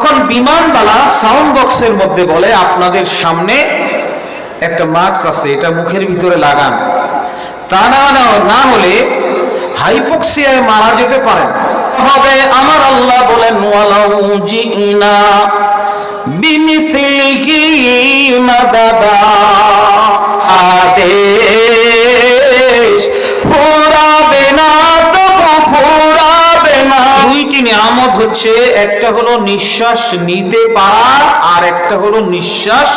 তখন বিমানবালা সাউন্ড বক্সের মধ্যে বলে, আপনাদের সামনে একটা মাস্ক আছে, এটা মুখের ভিতরে লাগান। তা না হলে হাইপোক্সিয়ায় মারা যেতে পারেন হবে আমার আল্লাহ বলেন, ওয়ালাউ জিনা বিমিথলিহি মাদাদা আদেশ হচ্ছে, একটা হলো নিঃশ্বাস নিতে পারা আর একটা হলো নিঃশ্বাস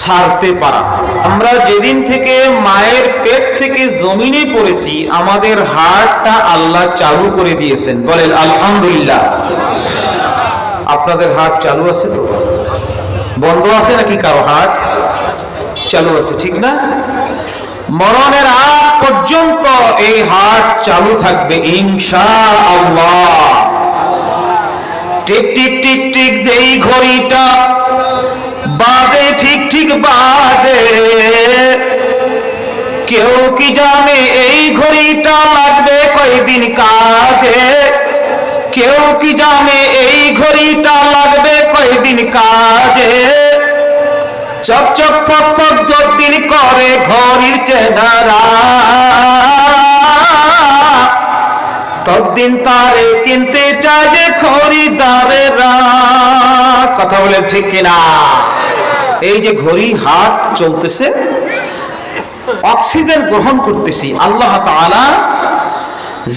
ছাড়তে পারা। আমরা যেদিন থেকে মায়ের পেট থেকে জমিনে পড়েছি, আমাদের হার্টটা আল্লাহ চালু করে দিয়েছেন। বলেন, আলহামদুলিল্লাহ। আপনাদের হার্ট চালু আছে তো? বন্ধ আছে নাকি কারও হার্ট চালু আছে, ঠিক না? মরণের আগ পর্যন্ত এই হাট চালু থাকবে ইনশা আল্লাহ টিক টিক টিক টিক, যেই ঘড়িটা বাজে, ঠিক ঠিক বাজে। কেউ কি জানে এই ঘড়িটা লাগবে কয়দিন কাজে? কেউ কি জানে এই ঘড়িটা লাগবে কয়দিন কাজে? চক চক পক পক, যতদিন করে ঘড়ির চেহারা। ততদিন তারে কিনতে চায় যে খরিদারেরা। কথা বলে ঠিক কিনা? এই যে ঘড়ি হাত চলতেছে, অক্সিজেন গ্রহণ করতেছি, আল্লাহ তাআলা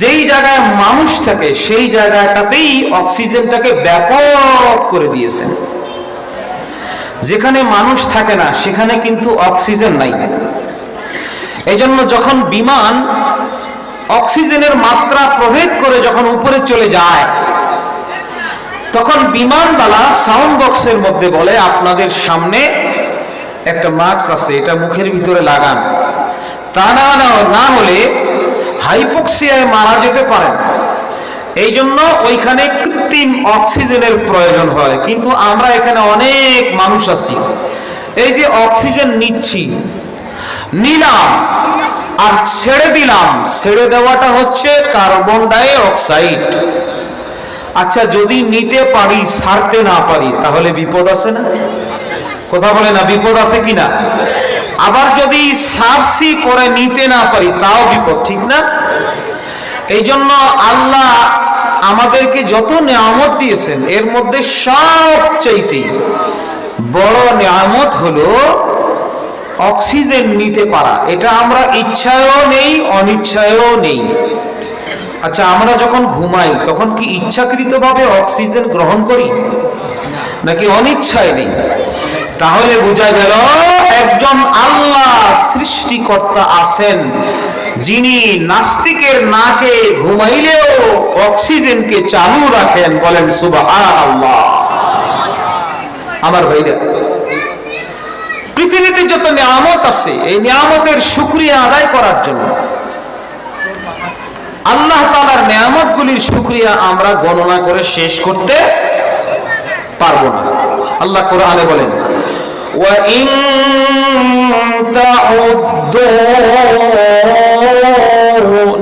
যেই জায়গায় মানুষ থাকে, সেই জায়গাটাতেই অক্সিজেনটাকে ব্যাপক করে দিয়েছেন। যেখানে মানুষ থাকে না, সেখানে কিন্তু অক্সিজেন নাই। এই জন্য যখন বিমান অক্সিজেনের মাত্রা প্রভেদ করে যখন উপরে চলে যায়, তখন বিমানবালা সাউন্ড বক্সের মধ্যে বলে, আপনাদের সামনে একটা মাস্ক আছে, এটা মুখের ভিতরে লাগান। তা না, না- হলে হাইপোক্সিয়ায় মারা যেতে পারেন। এই জন্য ওইখানে কৃত্রিম অক্সিজেনের প্রয়োজন হয়। কিন্তু আমরা এখানে অনেক মানুষ আছি। এই যে অক্সিজেন নিচ্ছি, নিলাম। আর ছেড়ে দিলাম। ছেড়ে দেওয়াটা হচ্ছে কার্বন ডাই অক্সাইড। আচ্ছা যদি নিতে পারি, সারতে না পারি, তাহলে বিপদ আছে না? কথা বলে না, বিপদ আছে কিনা আবার যদি সারসি পরে নিতে না পারি, তাও বিপদ, ঠিক না? এই জন্য আল্লাহ আমাদেরকে যত নিয়ামত দিয়েছেন, এর মধ্যে সবচাইতে বড় নিয়ামত হলো অক্সিজেন নিতে পারা। এটা আমরা ইচ্ছায়ও নেই, অনিচ্ছায়ও নেই। আচ্ছা আমরা যখন ঘুমাই, তখন কি ইচ্ছাকৃতভাবে অক্সিজেন গ্রহণ করি? নাকি অনিচ্ছায় নেই? তাহলে বোঝা গেল, একজন আল্লাহ সৃষ্টিকর্তা আছেন, যিনি নাস্তিকের নাকে ঘুমাইলেও অক্সিজেনকে চালু রাখেন, বলেন সুবাহ আল্লাহ আমার ভাইরা পৃথিবীতে যত নিয়ামত আছে এই নিয়ামতের শুক্রিয়া আদায় করার জন্য আল্লাহ তালার নিয়ামত গুলির শুক্রিয়া আমরা গণনা করে শেষ করতে পারবো না আল্লাহ কোরআনে বলেন وَإِن تعدوا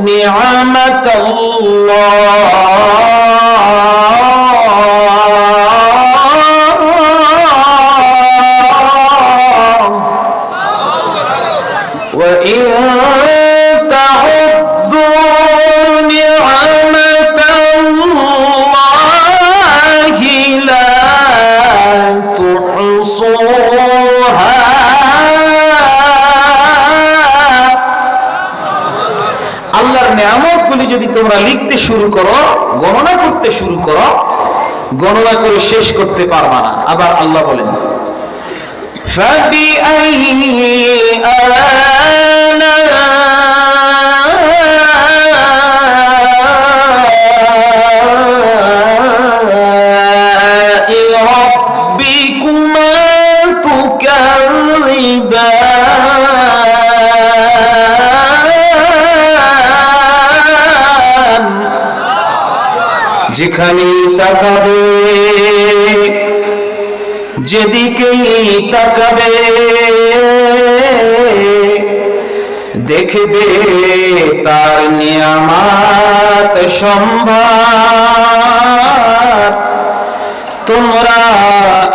نعمة الله তোমরা লিখতে শুরু করো গণনা করতে শুরু করো গণনা করে শেষ করতে পারবা না আবার আল্লাহ বলেন فبأي آلاء তাকাবে, দেখবে তার নিয়ামাত সম্ভার। তোমরা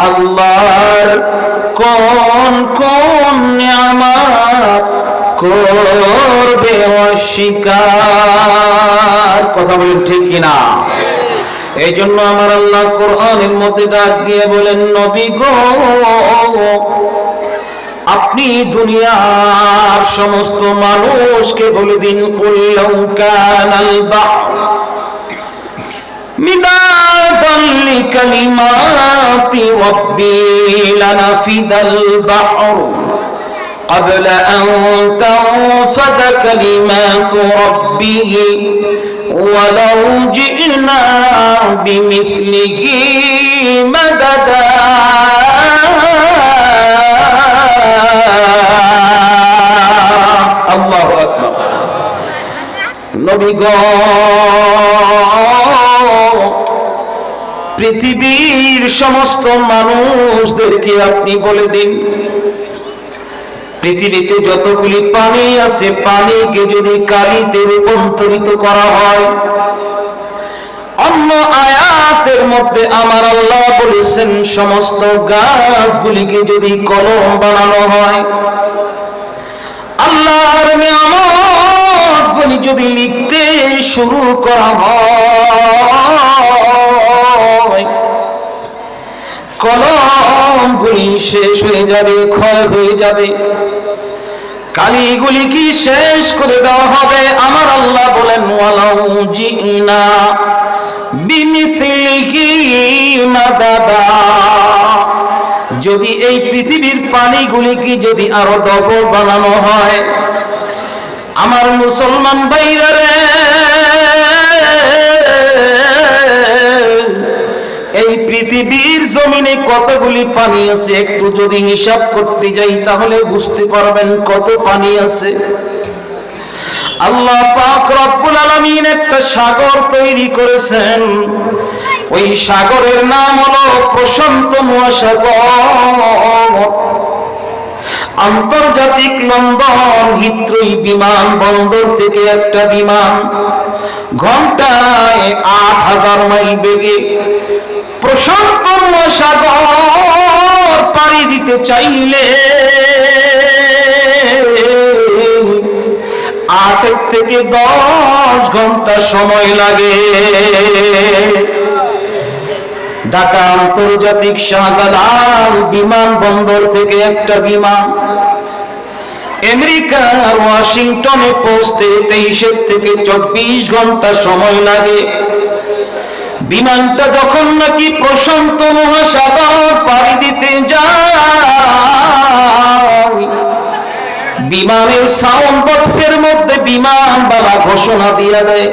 আল্লাহর কোন কোন নিয়ামত করবে অস্বীকার? কথা বলেন ঠিক কিনা? এই জন্য আমার আল্লাহ কোরআনের মধ্যে ডাক দিয়ে বলেন নবী গো আপনি দুনিয়ার সমস্ত মানুষকে বলে দিন কুল্লাউ কানাল বাহর مدادا لكلمات ربي لنفد البحر قبل أن تنفد كلمات ربه ولو جئنا بمثله مددا الله أكبر নবীগ পৃথিবীর সমস্ত মানুষদেরকে আপনি বলে দিন পৃথিবীতে যতগুলি পানি আছে পানিকে যদি কালিতে রূপান্তরিত করা হয়, অন্য আয়াতের মধ্যে আমার আল্লাহ বলেছেন, সমস্ত গাছগুলিকে যদি কলম বানানো হয়, আল্লাহর নিয়ামত যদি লিখতে শুরু করা হয় কলমগুলি শেষ হয়ে যাবে, ক্ষয় হয়ে যাবে। কালিগুলি কি শেষ করে দেওয়া হবে? আমার আল্লাহ বলেন, ওয়ালাউ জিনা বিমিথলিহি যদি এই পৃথিবীর পানিগুলিকে যদি আরও ডবল বানানো হয়, আমার মুসলমান ভাইরা পৃথিবীর জমিনে কতগুলি পানি আছে একটু যদি হিসাব করতে যাই, তাহলে বুঝতে পারবেন কত পানি আছে। আল্লাহ পাক রব্বুল আলামিন একটা সাগর তৈরি করেছেন। ওই সাগরের নাম হলো প্রশান্ত মহাসাগর। আন্তর্জাতিক লন্ডন হিত্রই বিমান বন্দর থেকে একটা বিমান। ঘন্টায় আট হাজার মাইল বেগে প্রশান্ত মহাসাগর পাড়ি দিতে চাইলে। আট থেকে দশ ঘণ্টা সময় লাগে। ঢাকা আন্তর্জাতিক শাহজালাল বিমানবন্দর থেকে একটা বিমান আমেরিকার ওয়াশিংটনে পৌঁছতে তেইশের থেকে চব্বিশ ঘণ্টা সময় লাগে। বিমানটা যখন নাকি প্রশান্ত মহাসাগর পাড়ি দিতে যায়। বিমানের সাউন্ড বক্সের মধ্যে বিমান বাবা ঘোষণা দিয়ে দেয়।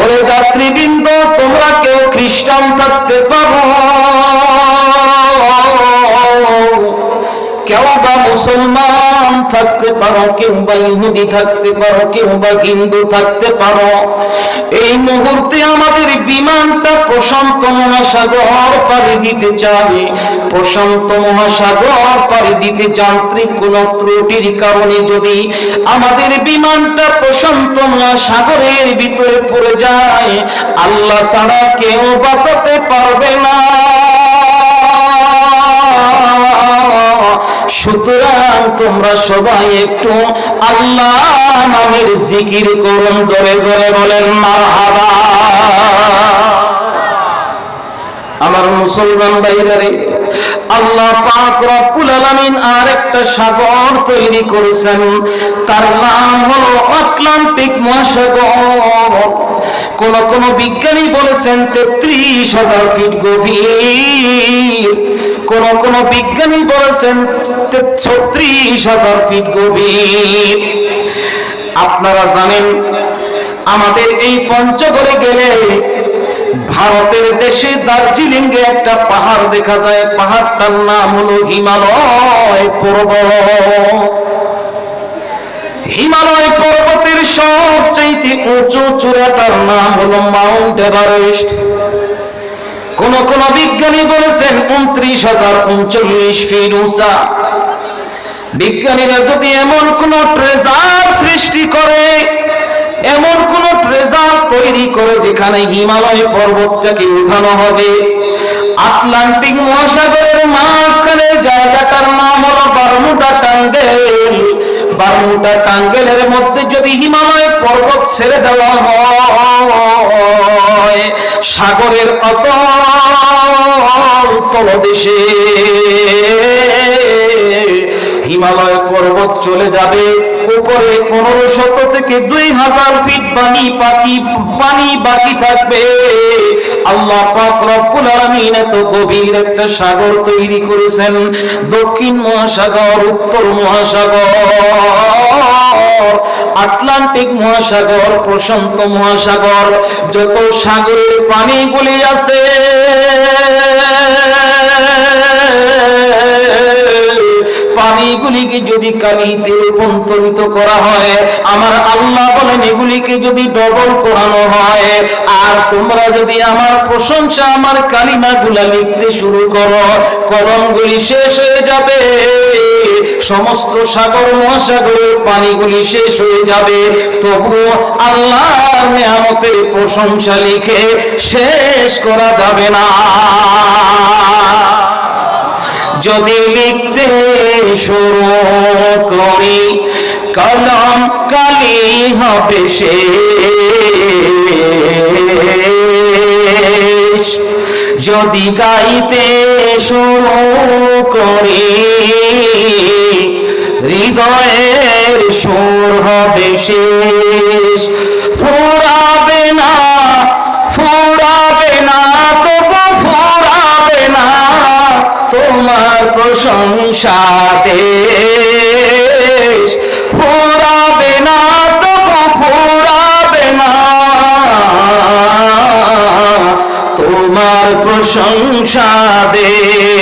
ওরে যাত্রীবৃন্দ, তোমরা কেউ খ্রিস্টান থাকতে পারো? কেউ বা মুসলমান থাকতে পারো কেউ বা ইহুদি থাকতে পারো কেউ বা হিন্দু থাকতে পারো, এই মুহূর্তে আমাদের বিমানটা প্রশান্ত মহাসাগর পাড়ি দিতে চায়। প্রশান্ত মহাসাগর পাড়ি দিতে যান্ত্রিক কোন ত্রুটির কারণে যদি আমাদের বিমানটা প্রশান্ত মহাসাগরের ভিতরে পড়ে যায়, আল্লাহ ছাড়া কেউ বাঁচাতে পারবে না। সুতরাং তোমরা সবাই একটু আল্লাহ নামের জিকির করুন, জোরে জোরে বলেন, মারহাবা। আমার মুসলমান ভাইরারে, আল্লাহ পাক রব্বুল আলামিন আর একটা সাগর তৈরি করেছেন। তার নাম হলো আটলান্টিক মহাসাগর। কোন কোন বিজ্ঞানী বলেছেন তেত্রিশ হাজার ফিট গভীর। কোন কোন বিজ্ঞানী বলেছেন ছত্রিশ হাজার ফিট গভীর। আপনারা জানেন, আমাদের এই পঞ্চগড়ে গেলে ভারতের দেশে দার্জিলিং এ একটা পাহাড় দেখা যায়। পাহাড়টার নাম হলো হিমালয় পর্বত। হিমালয় পর্বতের সবচাইতে উঁচু চূড়াটার নাম হলো মাউন্ট এভারেস্ট। কোন কোন বিজ্ঞানী বলেছেন উনত্রিশ হাজার উনচল্লিশ ফিট উঁচা। বিজ্ঞানীরা যদি এমন কোন ট্রেজার সৃষ্টি করে, এমন কোন ট্রেজার তৈরি করে যেখানে হিমালয় পর্বতটাকে উঠানো হবে, আটলান্টিক মহাসাগরের মাঝখানের জায়গাটার নাম হলো বারমুডা টাঙ্গেল বারমুডা টাঙ্গেলের মধ্যে যদি হিমালয় পর্বত ছেড়ে দেওয়া হয় সাগরের অত তলদেশে হিমালয় পর্বত চলে যাবে। উপরে পনেরো শত থেকে দুই হাজার ফিট পানি পাখি পানি বাকি থাকবে। আল্লাহ এত গভীর একটা সাগর তৈরি করেছেন। দক্ষিণ মহাসাগর, উত্তর মহাসাগর, আটলান্টিক মহাসাগর, প্রশান্ত মহাসাগর, যত সাগরের পানি পানিগুলি আছে পানিগুলিকে যদি কালিতে রূপান্তরিত করা হয়, আমার আল্লাহ বলেন এগুলিকে যদি ডবল করানো হয়, আর তোমরা যদি আমার প্রশংসা, আমার কালিমা গুলা লিখতে শুরু করো, কলমগুলি শেষ হয়ে যাবে, সমস্ত সাগর, মহাসাগরের পানিগুলি শেষ হয়ে যাবে তবু আল্লাহর নিয়ামতের প্রশংসা লিখে শেষ করা যাবে না। যদি লিখতে শুরু করি, কলম কালি হবে সে যদি গাইতে শুরু করি, হৃদয়ের সুর হবে শেষ। ফুরাবে না তোমার প্রশংসা দেশ ফুরাবে না তবু ফুরাবে না। তোমার প্রশংসা দেশ